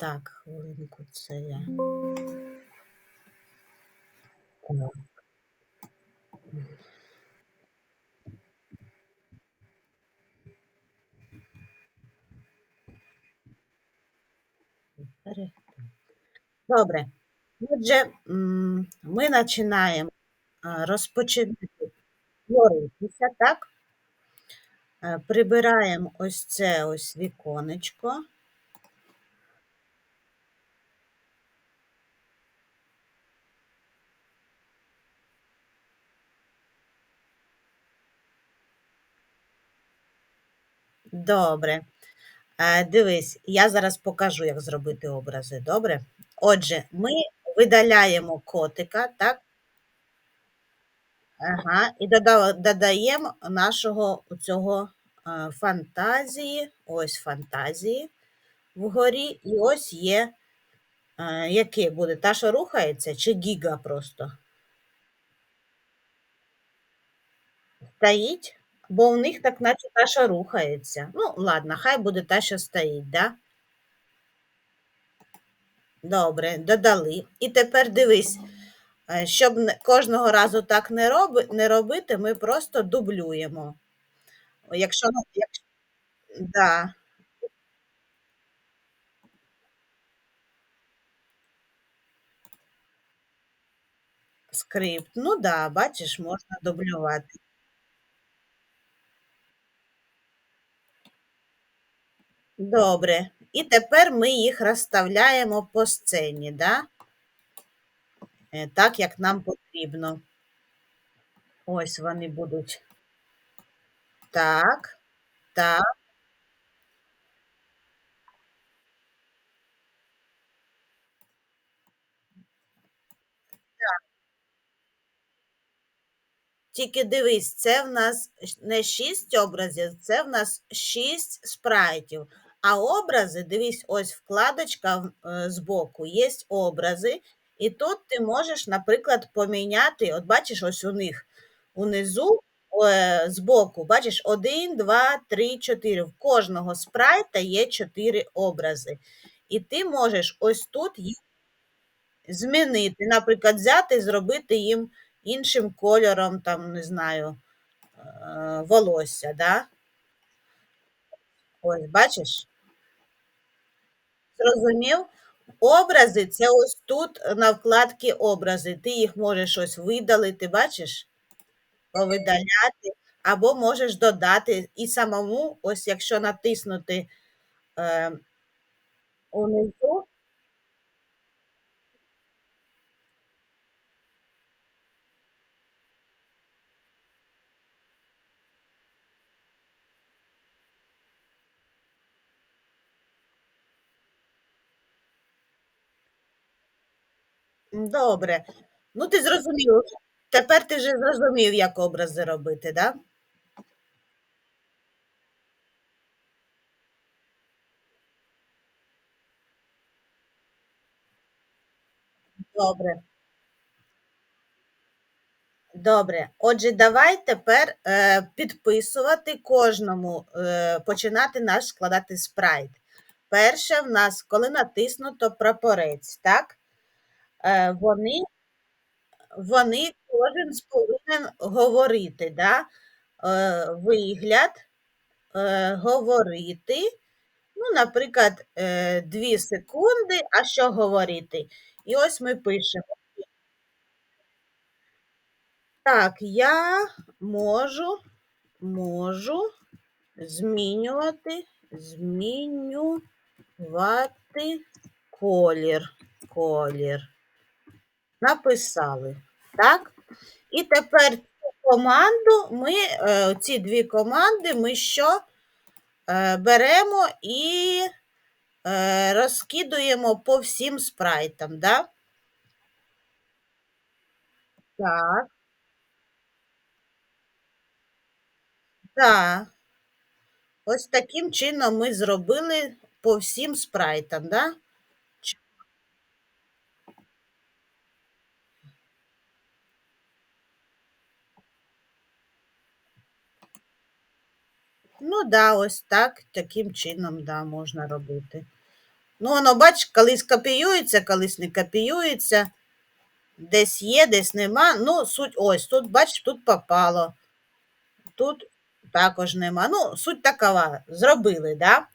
Так, хвилинку, це я. Добре. Отже, ми починаємо розпочинати творитися, так? Е, Прибираємо ось це ось віконечко. Добре. Е, Дивись, я зараз покажу, як зробити образи. Добре? Отже, ми видаляємо котика, так? Ага, і додаємо нашого цього е, фантазії, ось фантазії вгорі, і ось є, е, який буде, та, що рухається, чи гіга просто? Стоїть? Бо у них так наче та, рухається. Ну, ладно, хай буде та, що стоїть, да? Добре, додали. І тепер дивись, е, щоб кожного разу так не, роби, не робити, ми просто дублюємо. Якщо, якщо да, скрипт, ну да, бачиш, можна дублювати. Добре. І тепер ми їх розставляємо по сцені, да? Е, так, як нам потрібно. Ось вони будуть. Так, так. Тільки дивись, це в нас не шість образів, це в нас шість спрайтів. А образи, дивись, ось вкладочка е, збоку, є образи, і тут ти можеш, наприклад, поміняти, от бачиш, ось у них унизу е, збоку, бачиш, один, два, три, чотири. В кожного спрайта є чотири образи. І ти можеш ось тут їх змінити, наприклад, взяти і зробити їм іншим кольором, там, не знаю, е, волосся, да? Ось, бачиш? Зрозумів? Образи це ось тут на вкладці образи. Ти їх можеш ось видалити, бачиш? Повидаляти, або можеш додати і самому, ось якщо натиснути е, унизу, добре. Ну, ти зрозумів. Тепер ти вже зрозумів, як образи робити? Да? Добре. Добре. Отже, давай тепер е, підписувати кожному, е, починати наш складати спрайт. Перше в нас, коли натиснуто прапорець, так? Е, вони, вони кожен повинен говорити, да? е, вигляд, е, говорити. Ну, наприклад, 2 секунди, а що говорити? І ось ми пишемо. Так, я можу, можу змінювати, змінювати колір. Колір. Написали. Так? І тепер цю команду ми, е, ці дві команди ми що е, беремо і е, розкидуємо по всім спрайтам, да? Так. Так. Ось таким чином ми зробили по всім спрайтам, да? Ну да, ось так, таким чином, да, можна робити. Ну, воно, бач, колись копіюється, колись не копіюється. Десь є, десь нема. Ну, суть ось, тут, бач, тут попало. Тут також нема. Ну, суть такова. Зробили, да?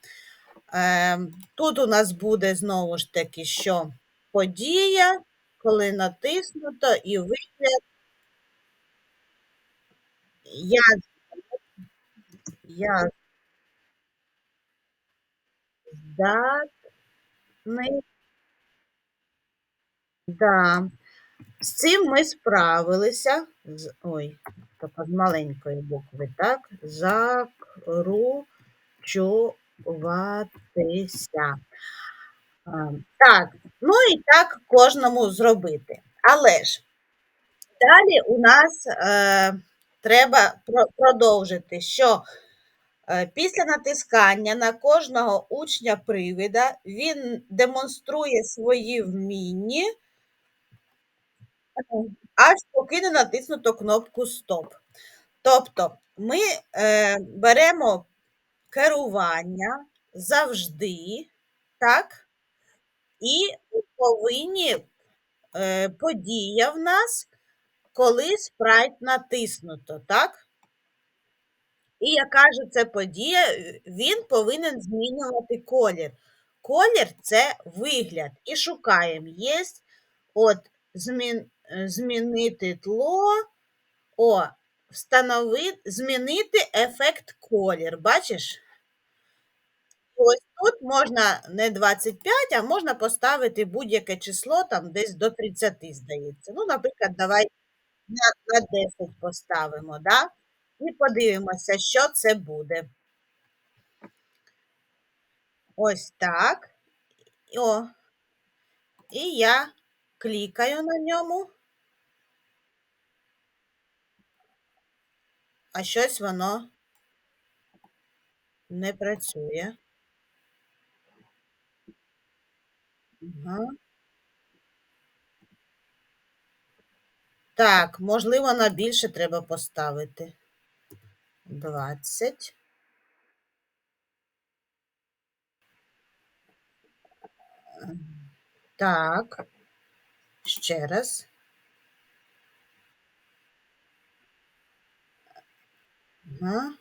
Е, тут у нас буде знову ж таки, що подія, коли натиснуто, і вигляд. Я, я здатний. Да. З цим ми справилися. З, ой, тільки з маленької букви, так? Закручуватися. Так, ну і так кожному зробити. Але ж далі у нас е, треба про- продовжити, що після натискання на кожного учня привида він демонструє свої вміння, аж поки не натиснуто кнопку Стоп. Тобто ми е, беремо керування завжди, так? І повинні е, подія в нас, коли спрайт натиснуто, так? І яка ж це подія, е, він повинен змінювати колір. Колір це вигляд. І шукаємо. Є от змін, е, змінити тло, о, встановити, змінити ефект колір. Бачиш? Ось тут можна не 25, а можна поставити будь-яке число, там десь до 30, здається. Ну, наприклад, давай на, на 10 поставимо, да? І подивимося, що це буде. Ось так. О. І я клікаю на ньому, а щось воно не працює. Ага. Так, можливо, на більше треба поставити. 20. Так. Ще раз. Ага.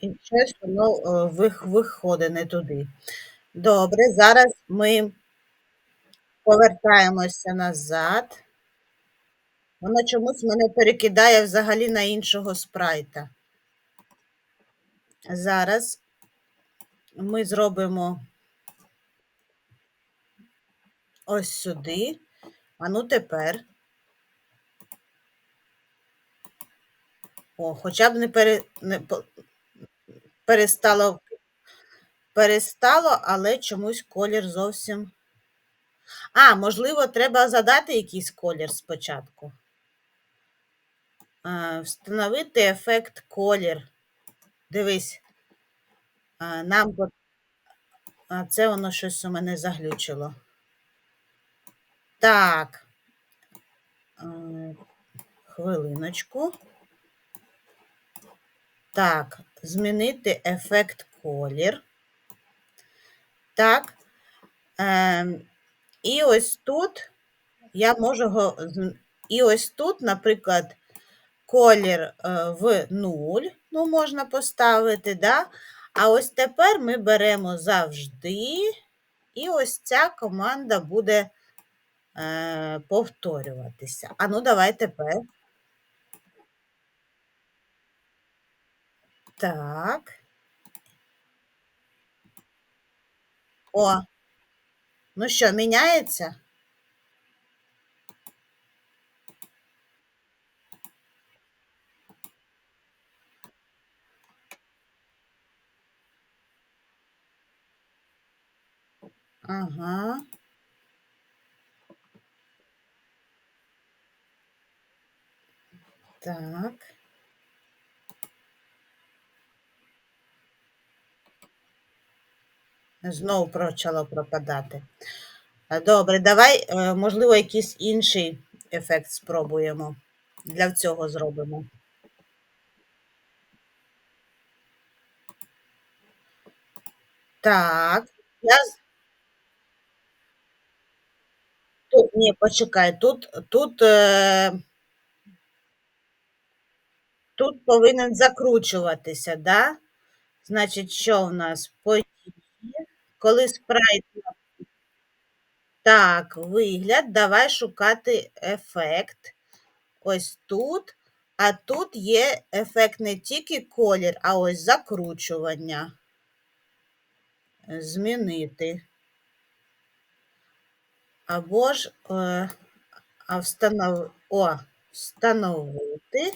І щось воно е, виходить не туди. Добре, зараз ми повертаємося назад. Воно чомусь мене перекидає взагалі на іншого спрайта. Зараз ми зробимо ось сюди. А ну тепер. О, хоча б не, пере, не перестало, перестало, але чомусь колір зовсім. А, можливо, треба задати якийсь колір спочатку. Встановити ефект колір. Дивись. Нам а це воно щось у мене заглючило. Так. Хвилиночку. Так, змінити ефект колір. Так. Ем, і ось тут я можу І ось тут, наприклад, колір е, в 0, ну, можна поставити, да? А ось тепер ми беремо завжди, і ось ця команда буде е, повторюватися. А ну, давай тепер. Так. О. Ну що, міняється? Ага. Так. Знову почало пропадати. Е, Добре, давай, е, можливо, якийсь інший ефект спробуємо. Для цього зробимо. Так. Я з Тут ні, почекай, тут тут, е тут повинен закручуватися, да? Значить, що в нас? Коли спрайт Так, вигляд, давай шукати ефект. Ось тут. А тут є ефект не тільки колір, а ось закручування. Змінити. Або ж е, а встанов... О, встановити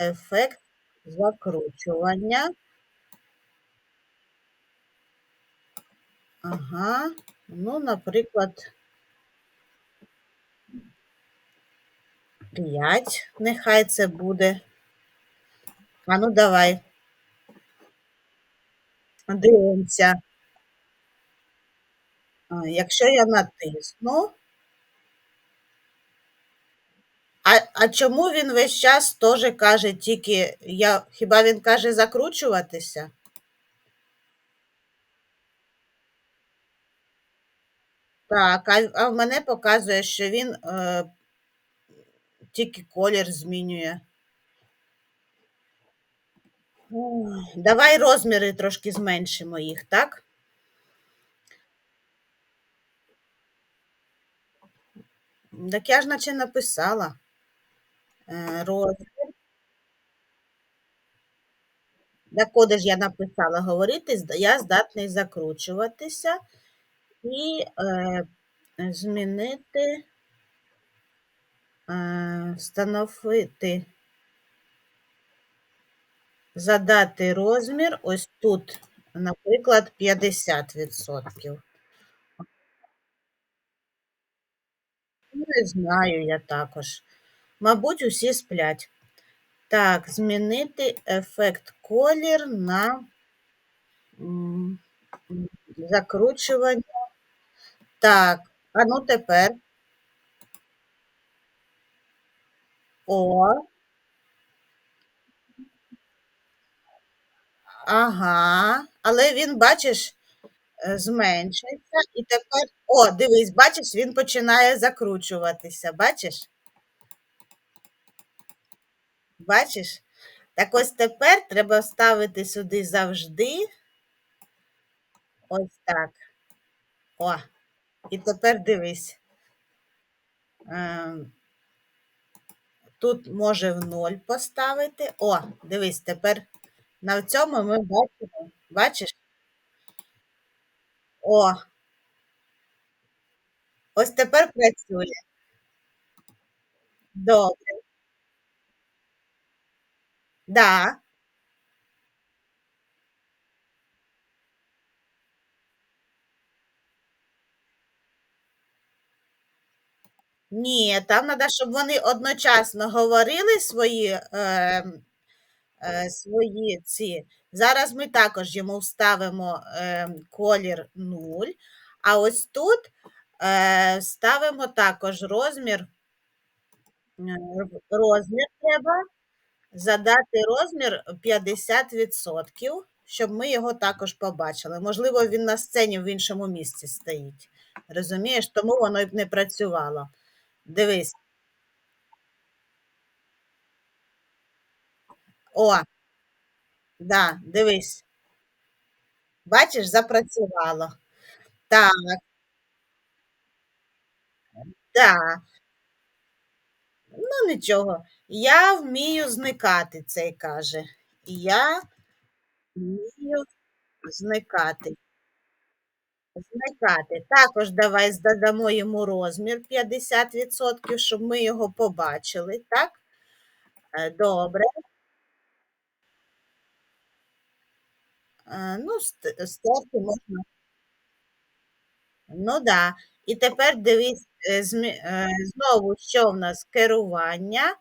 ефект закручування. Ага, ну, наприклад, 5, нехай це буде. А ну, давай. Дивимося. Якщо я натисну А а чому він весь час теж каже тільки я хіба він каже закручуватися? Так, а а в мене показує, що він, е тільки колір змінює. Давай розміри трошки зменшимо їх, так? Так я ж наче написала. Е, розмір. Так же ж я написала говорити, я здатний закручуватися і, е, змінити е, встановити задати розмір ось тут, наприклад, 50%. Не знаю я також. Мабуть, усі сплять. Так, змінити ефект колір на закручування. Так, а ну тепер. О. Ага, але він, бачиш, зменшується і тепер О, дивись, бачиш, він починає закручуватися, бачиш? Бачиш? Так ось тепер треба вставити сюди завжди. Ось так. О, і тепер дивись. Ем, тут може в 0 поставити. О, дивись, тепер на цьому ми бачимо, бачиш? О. Ось тепер працює. Добре. Да. Ні, там надо, щоб вони одночасно говорили свої, ем, е, свої ці. Зараз ми також йому вставимо, ем, колір 0, а ось тут, е, ставимо також розмір е, розмір треба задати розмір 50%, щоб ми його також побачили. Можливо, він на сцені в іншому місці стоїть. Розумієш? Тому воно й не працювало. Дивись. О, да, дивись. Бачиш, запрацювало. Так. Да. Ну, нічого. Я вмію зникати, цей каже. Я вмію зникати. Зникати. Також давай задамо йому розмір 50%, щоб ми його побачили, так? Е, добре. Ну, ст стерти можна. Ну да. І тепер дивись, е, е, знову що в нас? Керування,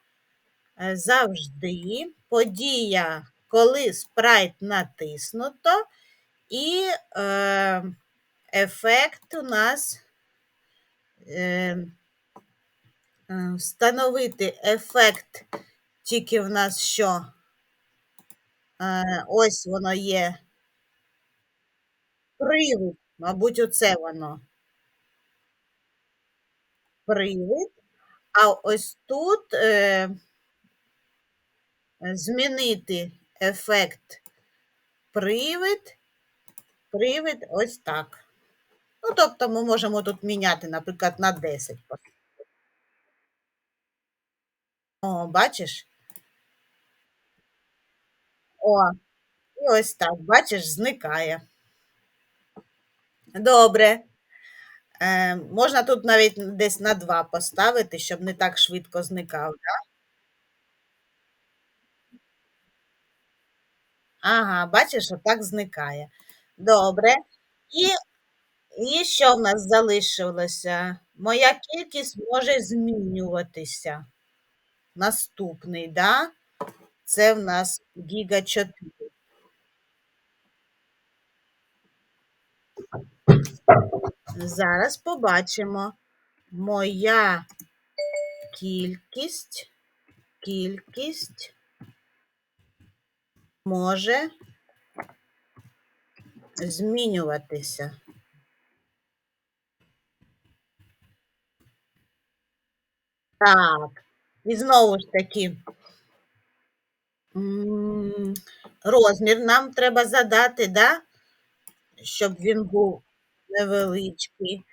е, завжди, подія, коли спрайт натиснуто, і, е, ефект у нас е, е, встановити ефект, тільки в нас що? Е, ось воно є. Привид. Мабуть, оце воно. Привид. А ось тут е, змінити ефект привид, привид ось так. Ну, тобто ми можемо тут міняти, наприклад, на 10. О, бачиш? О, і ось так, бачиш, зникає. Добре. Е, можна тут навіть десь на 2 поставити, щоб не так швидко зникав, да? Ага, бачиш, отак зникає. Добре. І, і що в нас залишилося? Моя кількість може змінюватися. Наступний, да? Це в нас Гіга 4. Зараз побачимо. Моя кількість, кількість може змінюватися. Так, і знову ж таки, розмір нам треба задати, да? щоб він був невеличкий.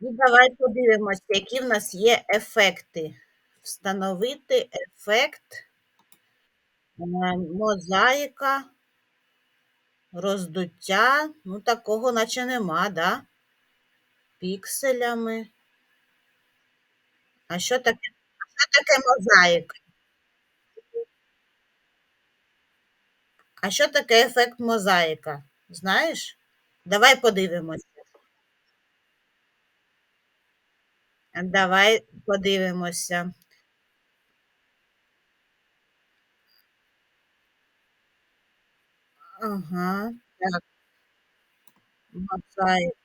І давай подивимося, які в нас є ефекти. Встановити ефект е, мозаїка, роздуття. Ну, такого наче нема, да? Пікселями. А що таке, а що таке мозаїка? А що таке ефект мозаїка? Знаєш? Давай подивимося. Давай подивимося. Ага, так, мозаїка,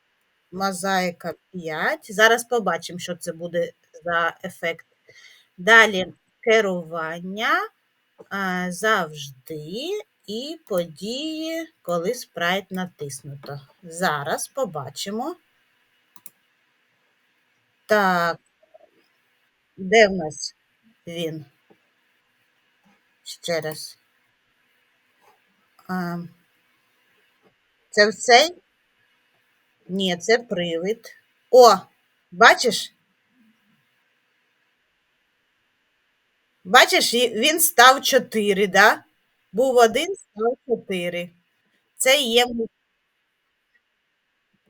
мозаїка 5. Зараз побачимо, що це буде за ефект. Далі керування а, завжди і події, коли спрайт натиснуто. Зараз побачимо. Так, де в нас він? Ще раз. А, Це в цей? Ні, це привид. О, бачиш? Бачиш, він став 4, да? Був один, став 4. Це є,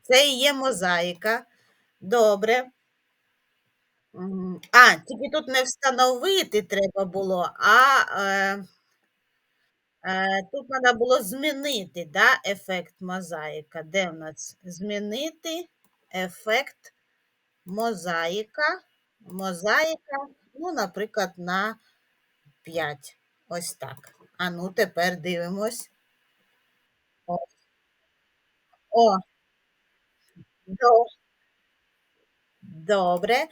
це є мозаїка. Добре. А, тільки тут не встановити треба було, а е, е, тут треба було змінити да, ефект мозаїка. Де в нас? Змінити ефект мозаїка. Мозаїка, ну, наприклад, на 5. Ось так. А ну, тепер дивимось. О, о, до- добре.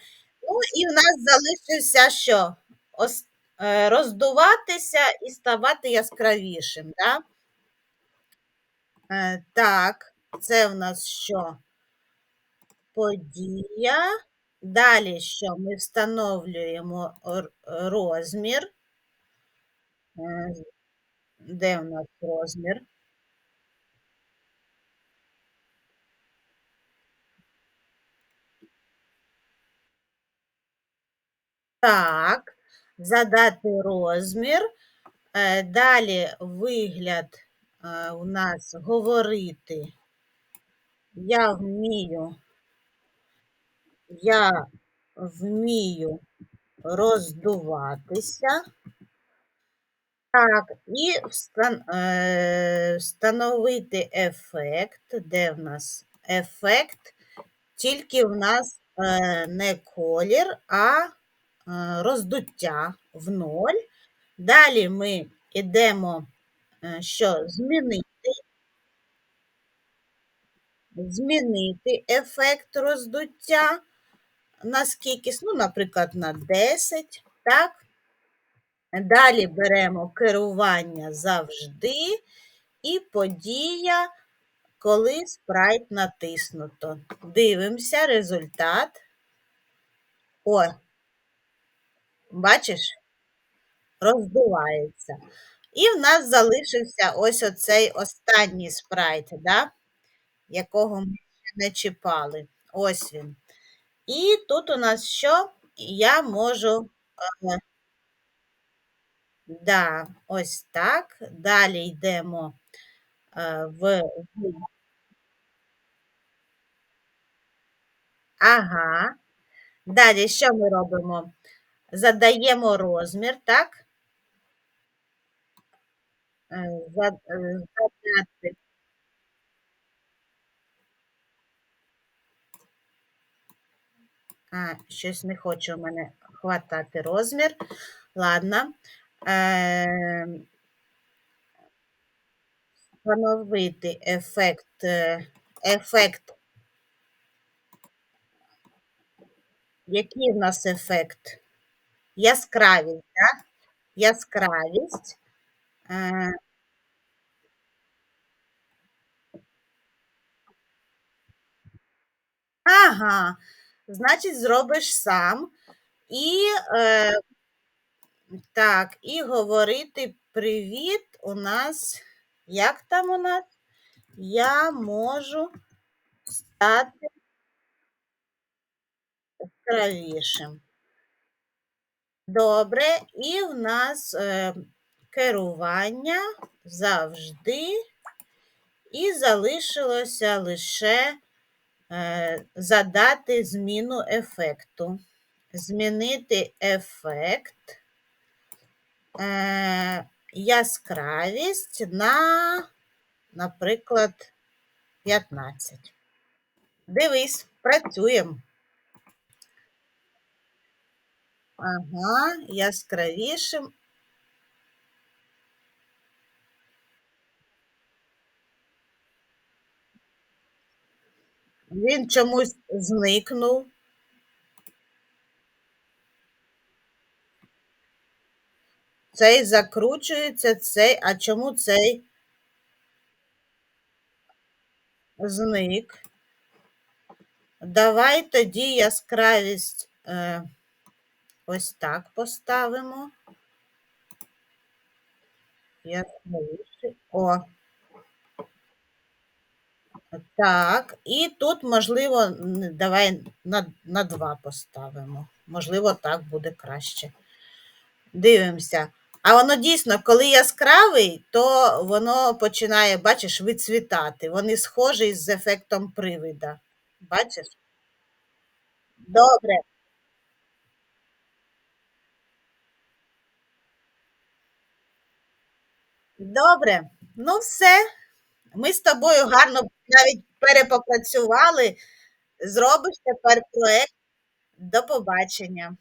Ну, і в нас залишився що? Ос- е, роздуватися і ставати яскравішим, да? Е, Так, це в нас що? Подія. Далі що? Ми встановлюємо розмір. Е, Де в нас розмір? Так, задати розмір. Е, Далі вигляд е, у нас говорити. Я вмію, я вмію роздуватися. Так, і е, встановити ефект. Де в нас ефект? Тільки в нас не колір, а роздуття в ноль. Далі ми йдемо, е, що змінити, змінити ефект роздуття на скількись, ну, наприклад, на 10, так? Далі беремо керування завжди і подія, коли спрайт натиснуто. Дивимося результат. О, бачиш? Роздувається. І в нас залишився ось оцей останній спрайт, да? якого ми не чіпали. Ось він. І тут у нас що? Я можу. е, Да, ось так. Далі йдемо е, в- Ага. Далі що ми робимо? Задаємо розмір, так? Е, е, Задати. А, щось не хоче у мене хватати розмір. Ладно. Е, Встановити ефект, е, ефект. Який в нас ефект? Яскравість, так? Яскравість. Е, Ага, значить, зробиш сам. І е, так, і говорити привіт у нас. Як там у нас? Я можу стати яскравішим. Добре, і в нас е, керування завжди, і залишилося лише е, задати зміну ефекту. Змінити ефект, е, яскравість на, наприклад, 15. Дивись, працюємо. Ага, яскравішим. Він чомусь зникнув. Цей закручується, цей, а чому цей зник? Давай тоді яскравість е, ось так поставимо. О. Так, і тут, можливо, давай на, на 2 поставимо. Можливо, так буде краще. Дивимося. А воно дійсно, коли яскравий, то воно починає, бачиш, вицвітати. Вони схожі з ефектом привида. Бачиш? Добре. Добре. Ну, все. Ми з тобою гарно навіть перепопрацювали. Зробиш тепер проект. До побачення.